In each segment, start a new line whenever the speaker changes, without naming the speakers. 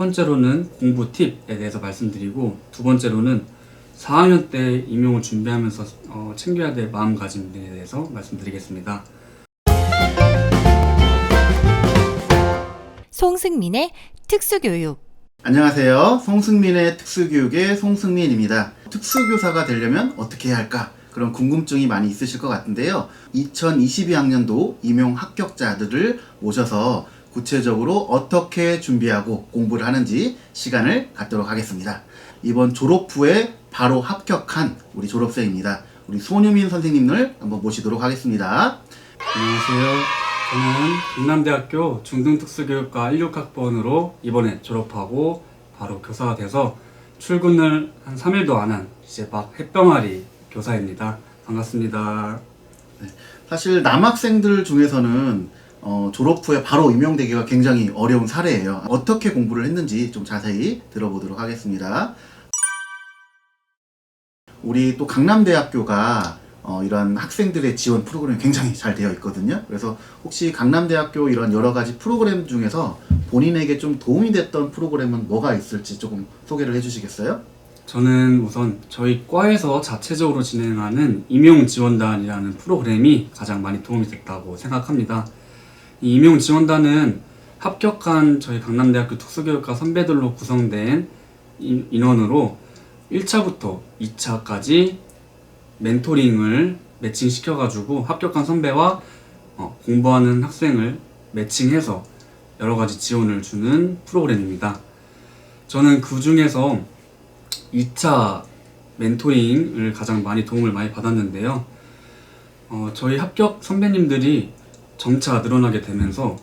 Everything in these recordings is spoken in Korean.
번째로는 공부 팁에 대해서 말씀드리고 두 번째로는 4학년 때 임용을 준비하면서 어, 챙겨야 될 마음가짐에 대해서 말씀드리겠습니다.
송승민의 특수교육.
안녕하세요. 송승민의 특수교육의 송승민입니다. 특수교사가 되려면 어떻게 해야 할까? 그런 궁금증이 많이 있으실 것 같은데요. 2022학년도 임용 합격자들을 모셔서 구체적으로 어떻게 준비하고 공부를 하는지 시간을 갖도록 하겠습니다. 이번 졸업 후에 바로 합격한 우리 졸업생입니다. 우리 손유민 선생님을 한번 모시도록 하겠습니다.
안녕하세요. 저는 경남대학교 중등특수교육과 16학번으로 이번에 졸업하고 바로 교사가 돼서 출근을 한 3일도 안 한 이제 막 햇병아리 교사입니다. 반갑습니다.
사실 남학생들 중에서는 어, 졸업 후에 바로 임용되기가 굉장히 어려운 사례예요. 어떻게 공부를 했는지 좀 자세히 들어보도록 하겠습니다. 우리 또 강남대학교가 어, 이런 학생들의 지원 프로그램이 굉장히 잘 되어 있거든요. 그래서 혹시 강남대학교 이런 여러 가지 프로그램 중에서 본인에게 좀 도움이 됐던 프로그램은 뭐가 있을지 조금 소개를 해주시겠어요?
저는 우선 저희 과에서 자체적으로 진행하는 임용 지원단이라는 프로그램이 가장 많이 도움이 됐다고 생각합니다. 이 임용 지원단은 합격한 저희 강남대학교 특수교육과 선배들로 구성된 인- 인원으로 1차부터 2차까지 멘토링을 매칭시켜가지고 합격한 선배와 어, 공부하는 학생을 매칭해서 여러 가지 지원을 주는 프로그램입니다. 저는 그 중에서 2차 멘토링을 가장 많이 도움을 많이 받았는데요. 어, 저희 합격 선배님들이 점차 늘어나게 되면서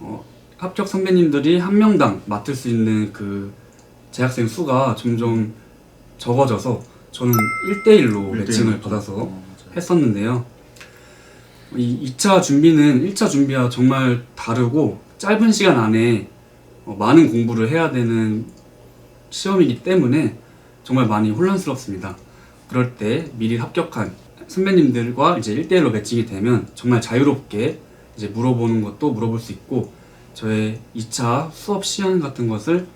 어, 합격 선배님들이 한 명당 맡을 수 있는 그 재학생 수가 점점 적어져서 저는 1대1로 매칭을 받아서
어.
했었는데요. 이 2차 준비는 1차 준비와 정말 다르고 짧은 시간 안에 어, 많은 공부를 해야 되는 시험이기 때문에 정말 많이 혼란스럽습니다. 그럴 때 미리 합격한 선배님들과 이제 1대1로 매칭이 되면 정말 자유롭게 이제 물어보는 것도 물어볼 수 있고 저의 2차 수업 시연 같은 것을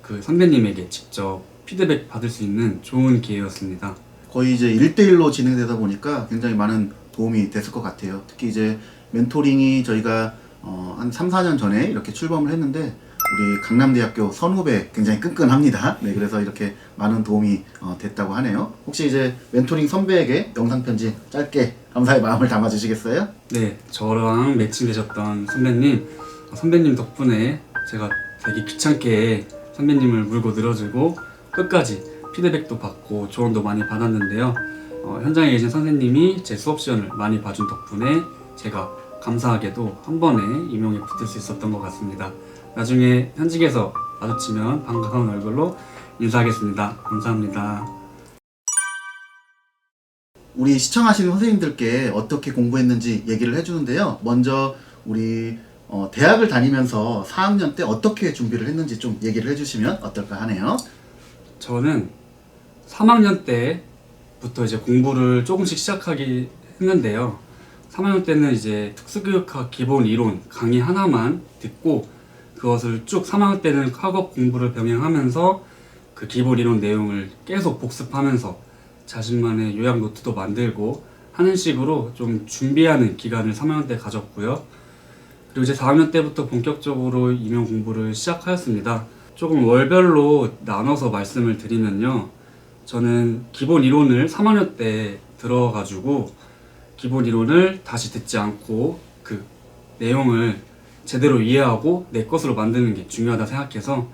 그 선배님에게 직접 피드백 받을 수 있는 좋은 기회였습니다.
거의 이제 1대1로 진행되다 보니까 굉장히 많은 도움이 됐을 것 같아요. 특히 이제 멘토링이 저희가 어, 한 3, 4년 전에 이렇게 출범을 했는데 우리 강남대학교 선후배 굉장히 끈끈합니다. 네, 그래서 이렇게 많은 도움이 어, 됐다고 하네요. 혹시 이제 멘토링 선배에게 영상 편지 짧게 감사의 마음을 담아 주시겠어요?
네, 저랑 매칭되셨던 선배님, 어, 선배님 덕분에 제가 되게 귀찮게 선배님을 물고 늘어지고 끝까지 피드백도 받고 조언도 많이 받았는데요. 어, 현장에 계신 선생님이 제 수업 시연을 많이 봐준 덕분에 제가 감사하게도 한 번에 임용에 붙을 수 있었던 것 같습니다. 나중에 현직에서 마주치면 반가운 얼굴로 인사하겠습니다. 감사합니다.
우리 시청하시는 선생님들께 어떻게 공부했는지 얘기를 해주는데요. 먼저 우리 어, 대학을 다니면서 4학년 때 어떻게 준비를 했는지 좀 얘기를 해주시면 어떨까 하네요.
저는 3학년 때부터 이제 공부를 조금씩 시작하기 했는데요. 3학년 때는 이제 특수교육학 기본 이론 강의 하나만 듣고 그것을 쭉 3학년 때는 학업 공부를 병행하면서 그 기본 이론 내용을 계속 복습하면서 자신만의 요약 노트도 만들고 하는 식으로 좀 준비하는 기간을 3학년 때 가졌고요. 그리고 이제 4학년 때부터 본격적으로 임용 공부를 시작하였습니다. 조금 월별로 나눠서 말씀을 드리면요. 저는 기본 이론을 3학년 때 들어가지고 기본 이론을 다시 듣지 않고 그 내용을 제대로 이해하고 내 것으로 만드는 게 중요하다 생각해서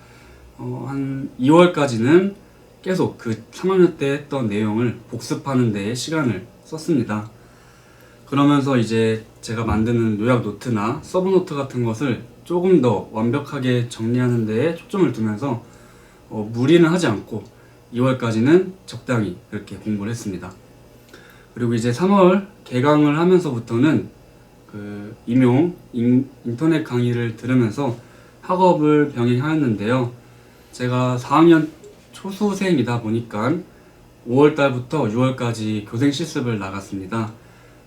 어, 한 2월까지는 계속 그 3학년 때 했던 내용을 복습하는 데 시간을 썼습니다. 그러면서 이제 제가 만드는 요약 노트나 서브 노트 같은 것을 조금 더 완벽하게 정리하는 데에 초점을 두면서 어, 무리는 하지 않고 2월까지는 적당히 그렇게 공부를 했습니다. 그리고 이제 3월 개강을 하면서부터는 그 임용 인, 인터넷 강의를 들으면서 학업을 병행하였는데요. 제가 4학년 초수생이다 보니까 5월 달부터 6월까지 교생 실습을 나갔습니다.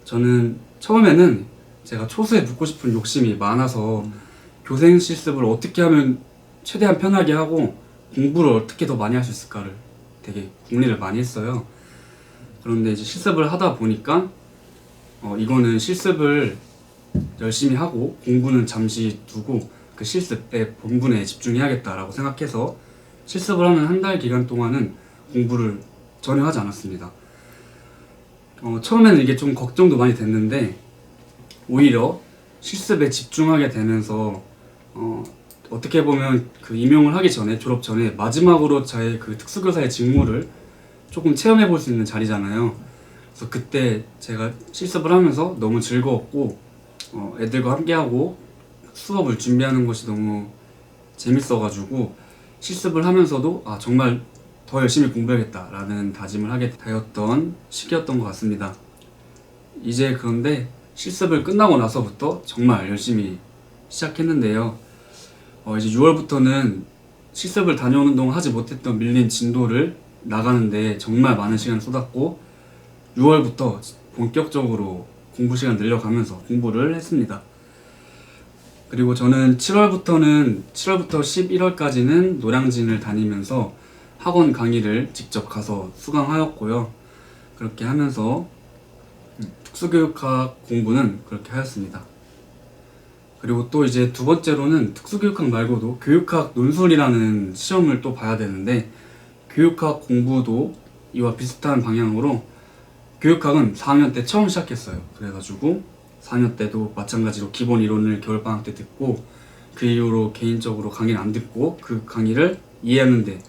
저는 처음에는 제가 초수에 붙고 싶은 욕심이 많아서 교생 실습을 어떻게 하면 최대한 편하게 하고 공부를 어떻게 더 많이 할 수 있을까를 되게 궁리를 많이 했어요. 그런데 이제 실습을 하다 보니까 어, 이거는 실습을 열심히 하고 공부는 잠시 두고 그 실습 때 본분에 집중해야겠다라고 생각해서 실습을 하는 한 달 기간 동안은 공부를 전혀 하지 않았습니다. 어, 처음에는 이게 좀 걱정도 많이 됐는데 오히려 실습에 집중하게 되면서 어, 어떻게 보면 그 임용을 하기 전에 졸업 전에 마지막으로 저의 그 특수교사의 직무를 조금 체험해 볼 수 있는 자리잖아요. 그래서 그때 제가 실습을 하면서 너무 즐거웠고 어, 애들과 함께하고 수업을 준비하는 것이 너무 재밌어가지고 실습을 하면서도 아 정말 더 열심히 공부해야겠다라는 다짐을 하게 되었던 시기였던 것 같습니다. 이제 그런데 실습을 끝나고 나서부터 정말 열심히 시작했는데요. 어, 이제 6월부터는 실습을 다녀오는 동안 하지 못했던 밀린 진도를 나가는데 정말 많은 시간을 쏟았고 6월부터 본격적으로 공부 시간 늘려가면서 공부를 했습니다. 그리고 저는 7월부터는 7월부터 11월까지는 노량진을 다니면서 학원 강의를 직접 가서 수강하였고요. 그렇게 하면서 음, 특수교육학 공부는 그렇게 하였습니다. 그리고 또 이제 두 번째로는 특수교육학 말고도 교육학 논술이라는 시험을 또 봐야 되는데 교육학 공부도 이와 비슷한 방향으로 교육학은 4학년 때 처음 시작했어요. 그래가지고 4학년 때도 마찬가지로 기본 이론을 겨울방학 때 듣고 그 이후로 개인적으로 강의를 안 듣고 그 강의를 이해하는데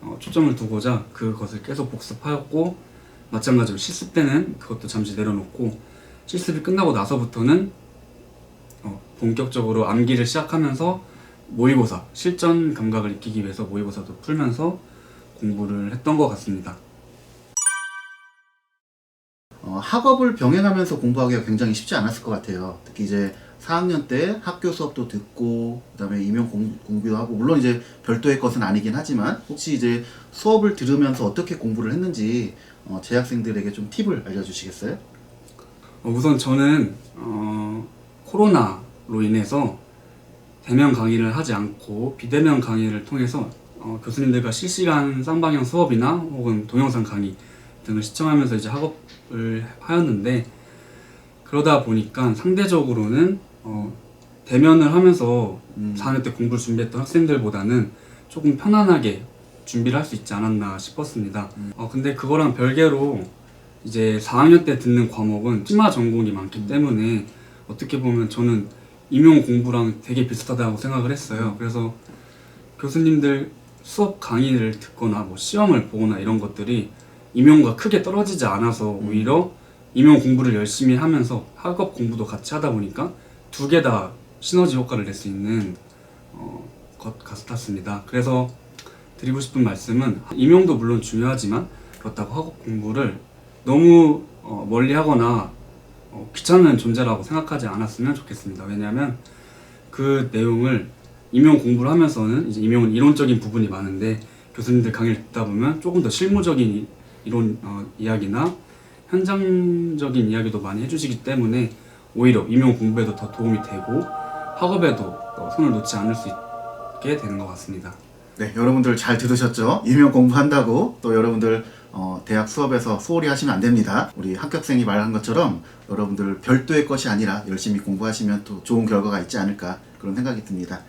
어, 초점을 두고자 그것을 계속 복습하였고 마찬가지로 실습 때는 그것도 잠시 내려놓고 실습이 끝나고 나서부터는 어, 본격적으로 암기를 시작하면서 모의고사 실전 감각을 익히기 위해서 모의고사도 풀면서 공부를 했던 것 같습니다.
학업을 병행하면서 공부하기가 굉장히 쉽지 않았을 것 같아요. 특히 이제 4학년 때 학교 수업도 듣고 그다음에 임용 공, 공부도 하고 물론 이제 별도의 것은 아니긴 하지만 혹시 이제 수업을 들으면서 어떻게 공부를 했는지 어, 재학생들에게 좀 팁을 알려주시겠어요?
어, 우선 저는 어, 코로나로 인해서 대면 강의를 하지 않고 비대면 강의를 통해서 어, 교수님들과 실시간 쌍방향 수업이나 혹은 동영상 강의 등을 시청하면서 이제 학업을 하였는데 그러다 보니까 상대적으로는 어, 대면을 하면서
음.
4학년 때 공부를 준비했던 학생들보다는 조금 편안하게 준비를 할 수 있지 않았나 싶었습니다. 어, 근데 그거랑 별개로 이제 4학년 때 듣는 과목은 심화 전공이 많기 때문에 어떻게 보면 저는 임용 공부랑 되게 비슷하다고 생각을 했어요. 그래서 교수님들 수업 강의를 듣거나 뭐 시험을 보거나 이런 것들이 임용과 크게 떨어지지 않아서 오히려 임용 공부를 열심히 하면서 학업 공부도 같이 하다 보니까 두 개 다 시너지 효과를 낼 수 있는 어, 것 같았습니다. 그래서 드리고 싶은 말씀은 임용도 물론 중요하지만 그렇다고 학업 공부를 너무 어, 멀리 하거나 어, 귀찮은 존재라고 생각하지 않았으면 좋겠습니다. 왜냐하면 그 내용을 임용 공부를 하면서는 이제 임용은 이론적인 부분이 많은데 교수님들 강의를 듣다 보면 조금 더 실무적인 이- 이론 어, 이야기나 현장적인 이야기도 많이 해주시기 때문에 오히려 임용 공부에도 더 도움이 되고 학업에도 어, 손을 놓지 않을 수 있게 되는 것 같습니다.
네, 여러분들 잘 들으셨죠? 임용 공부한다고 또 여러분들 어, 대학 수업에서 소홀히 하시면 안 됩니다. 우리 합격생이 말한 것처럼 여러분들 별도의 것이 아니라 열심히 공부하시면 또 좋은 결과가 있지 않을까 그런 생각이 듭니다.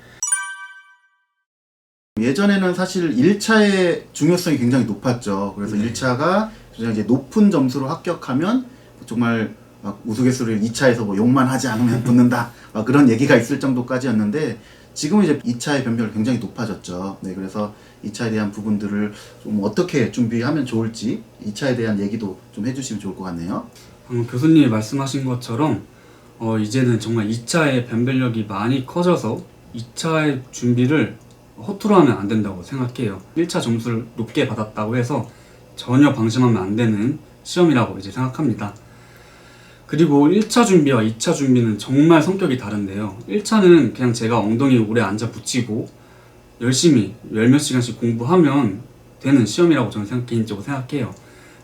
예전에는 사실 1차의 중요성이 굉장히 높았죠. 그래서
네.
1차가 이제 높은 점수로 합격하면 정말 막 우스갯소리를 2차에서 뭐 욕만 하지 않으면 붙는다. 막 그런 얘기가 있을 정도까지였는데 지금은 이제 2차의 변별이 굉장히 높아졌죠. 네, 그래서 2차에 대한 부분들을 좀 어떻게 준비하면 좋을지 2차에 대한 얘기도 좀 해주시면 좋을 것 같네요.
방금 교수님이 말씀하신 것처럼 어, 이제는 정말 2차의 변별력이 많이 커져서 2차의 준비를 허투루 하면 안 된다고 생각해요. 1차 점수를 높게 받았다고 해서 전혀 방심하면 안 되는 시험이라고 이제 생각합니다. 그리고 1차 준비와 2차 준비는 정말 성격이 다른데요. 1차는 그냥 제가 엉덩이 오래 앉아 붙이고 열심히 열몇 시간씩 공부하면 되는 시험이라고 저는 생각, 개인적으로 생각해요.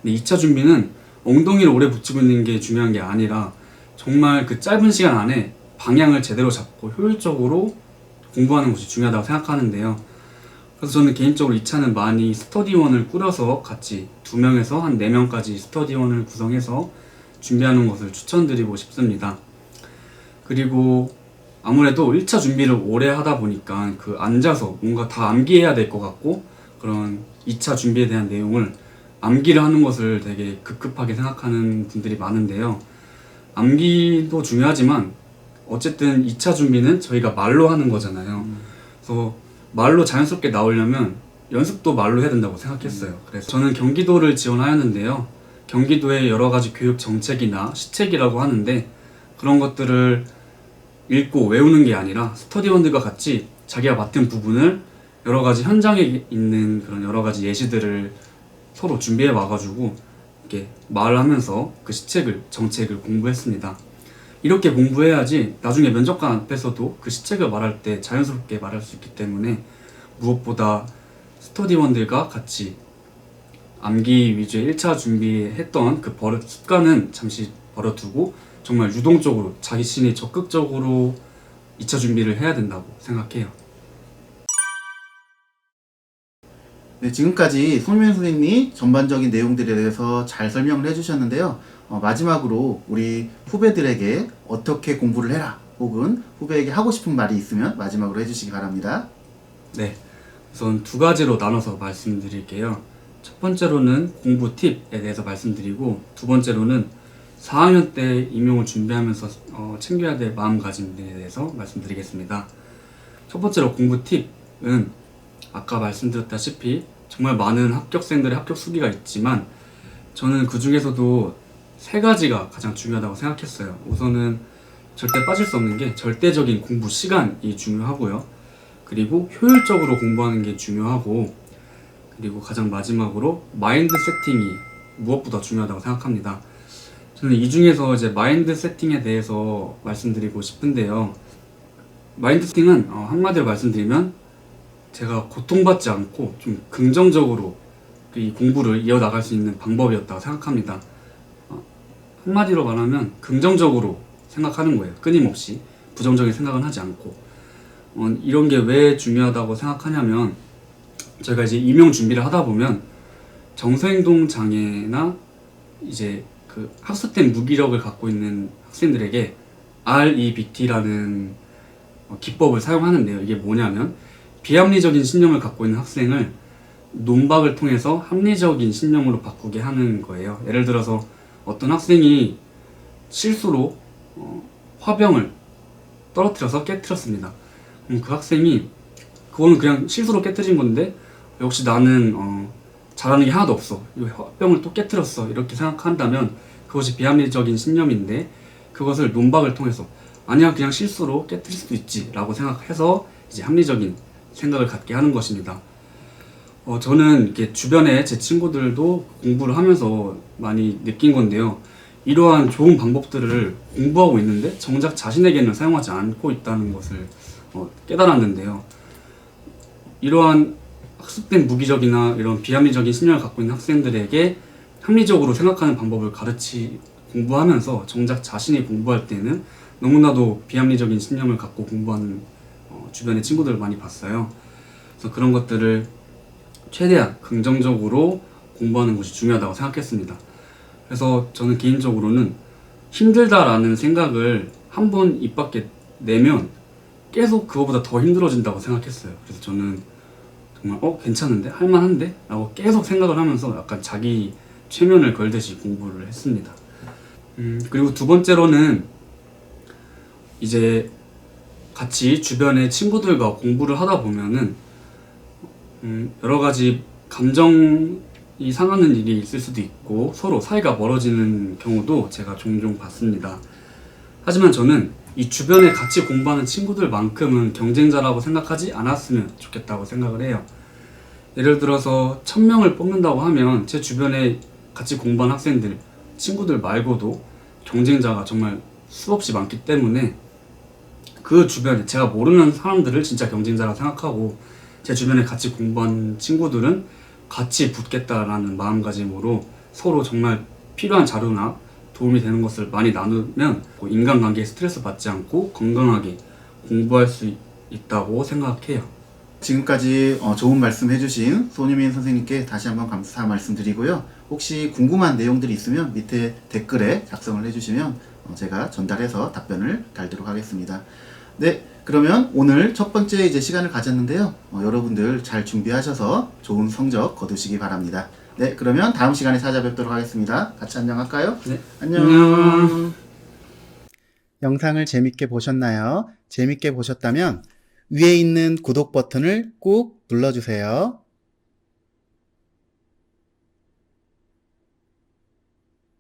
근데 2차 준비는 엉덩이를 오래 붙이고 있는 게 중요한 게 아니라 정말 그 짧은 시간 안에 방향을 제대로 잡고 효율적으로 공부하는 것이 중요하다고 생각하는데요. 그래서 저는 개인적으로 2차는 많이 스터디원을 꾸려서 같이 두 명에서 한 네 명까지 스터디원을 구성해서 준비하는 것을 추천드리고 싶습니다. 그리고 아무래도 1차 준비를 오래 하다 보니까 그 앉아서 뭔가 다 암기해야 될 것 같고 그런 2차 준비에 대한 내용을 암기를 하는 것을 되게 급급하게 생각하는 분들이 많은데요. 암기도 중요하지만 어쨌든 2차 준비는 저희가 말로 하는 거잖아요. 그래서 말로 자연스럽게 나오려면 연습도 말로 해야 된다고 생각했어요. 그래서 저는 경기도를 지원하였는데요. 경기도의 여러 가지 교육 정책이나 시책이라고 하는데 그런 것들을 읽고 외우는 게 아니라 스터디원들과 같이 자기가 맡은 부분을 여러 가지 현장에 있는 그런 여러 가지 예시들을 서로 준비해 와가지고 이렇게 말을 하면서 그 시책을 정책을 공부했습니다. 이렇게 공부해야지 나중에 면접관 앞에서도 그 시책을 말할 때 자연스럽게 말할 수 있기 때문에 무엇보다 스터디원들과 같이 암기 위주의 1차 준비했던 그 버릇 습관은 잠시 버려두고 정말 유동적으로 자기 신이 적극적으로 2차 준비를 해야 된다고 생각해요.
네, 지금까지 손민 선생님이 전반적인 내용들에 대해서 잘 설명을 해주셨는데요. 어, 마지막으로 우리 후배들에게 어떻게 공부를 해라 혹은 후배에게 하고 싶은 말이 있으면 마지막으로 해주시기 바랍니다.
네, 우선 두 가지로 나눠서 말씀드릴게요. 첫 번째로는 공부 팁에 대해서 말씀드리고 두 번째로는 4학년 때 임용을 준비하면서 어, 챙겨야 될 마음가짐에 대해서 말씀드리겠습니다. 첫 번째로 공부 팁은 아까 말씀드렸다시피 정말 많은 합격생들의 합격 수기가 있지만 저는 그 중에서도 세 가지가 가장 중요하다고 생각했어요. 우선은 절대 빠질 수 없는 게 절대적인 공부 시간이 중요하고요. 그리고 효율적으로 공부하는 게 중요하고 그리고 가장 마지막으로 마인드 세팅이 무엇보다 중요하다고 생각합니다. 저는 이 중에서 이제 마인드 세팅에 대해서 말씀드리고 싶은데요. 마인드 세팅은 어, 한마디로 말씀드리면 제가 고통받지 않고 좀 긍정적으로 이 공부를 이어나갈 수 있는 방법이었다고 생각합니다. 어, 한마디로 말하면 긍정적으로 생각하는 거예요. 끊임없이 부정적인 생각은 하지 않고 어, 이런 게 왜 중요하다고 생각하냐면 저희가 이제 임용 준비를 하다 보면 정서행동 장애나 이제 그 학습된 무기력을 갖고 있는 학생들에게 REBT라는 어, 기법을 사용하는데요. 이게 뭐냐면 비합리적인 신념을 갖고 있는 학생을 논박을 통해서 합리적인 신념으로 바꾸게 하는 거예요. 예를 들어서 어떤 학생이 실수로 어, 화병을 떨어뜨려서 깨뜨렸습니다. 그럼 그 학생이 그거는 그냥 실수로 깨뜨린 건데 역시 나는 어, 잘하는 게 하나도 없어. 이 화병을 또 깨뜨렸어. 이렇게 생각한다면 그것이 비합리적인 신념인데 그것을 논박을 통해서 아니야 그냥 실수로 깨뜨릴 수도 있지라고 생각해서 이제 합리적인 생각을 갖게 하는 것입니다. 어, 저는 이렇게 주변에 제 친구들도 공부를 하면서 많이 느낀 건데요. 이러한 좋은 방법들을 공부하고 있는데 정작 자신에게는 사용하지 않고 있다는 것을 어, 깨달았는데요. 이러한 학습된 무기적이나 이런 비합리적인 신념을 갖고 있는 학생들에게 합리적으로 생각하는 방법을 가르치 공부하면서 정작 자신이 공부할 때는 너무나도 비합리적인 신념을 갖고 공부하는 어, 주변의 친구들을 많이 봤어요. 그래서 그런 것들을 최대한 긍정적으로 공부하는 것이 중요하다고 생각했습니다. 그래서 저는 개인적으로는 힘들다라는 생각을 한 번 입 밖에 내면 계속 그거보다 더 힘들어진다고 생각했어요. 그래서 저는 정말 어 괜찮은데 할만한데 라고 계속 생각을 하면서 약간 자기 최면을 걸듯이 공부를 했습니다. 음, 그리고 두 번째로는 이제 같이 주변의 친구들과 공부를 하다 보면은 음, 여러 가지 감정이 상하는 일이 있을 수도 있고 서로 사이가 멀어지는 경우도 제가 종종 봤습니다. 하지만 저는 이 주변에 같이 공부하는 친구들만큼은 경쟁자라고 생각하지 않았으면 좋겠다고 생각을 해요. 예를 들어서 1000명을 뽑는다고 하면 제 주변에 같이 공부한 학생들, 친구들 말고도 경쟁자가 정말 수없이 많기 때문에 그 주변에 제가 모르는 사람들을 진짜 경쟁자라 생각하고 제 주변에 같이 공부한 친구들은 같이 붙겠다라는 마음가짐으로 서로 정말 필요한 자료나 도움이 되는 것을 많이 나누면 인간관계에 스트레스 받지 않고 건강하게 공부할 수 있다고 생각해요.
지금까지 어, 좋은 말씀 해주신 손유민 선생님께 다시 한번 감사 말씀드리고요. 혹시 궁금한 내용들이 있으면 밑에 댓글에 작성을 해주시면 어, 제가 전달해서 답변을 달도록 하겠습니다. 네, 그러면 오늘 첫 번째 이제 시간을 가졌는데요. 어, 여러분들 잘 준비하셔서 좋은 성적 거두시기 바랍니다. 네, 그러면 다음 시간에 찾아뵙도록 하겠습니다. 같이 안녕할까요?
네.
안녕.
안녕.
영상을 재밌게 보셨나요? 재밌게 보셨다면 위에 있는 구독 버튼을 꾹 눌러주세요.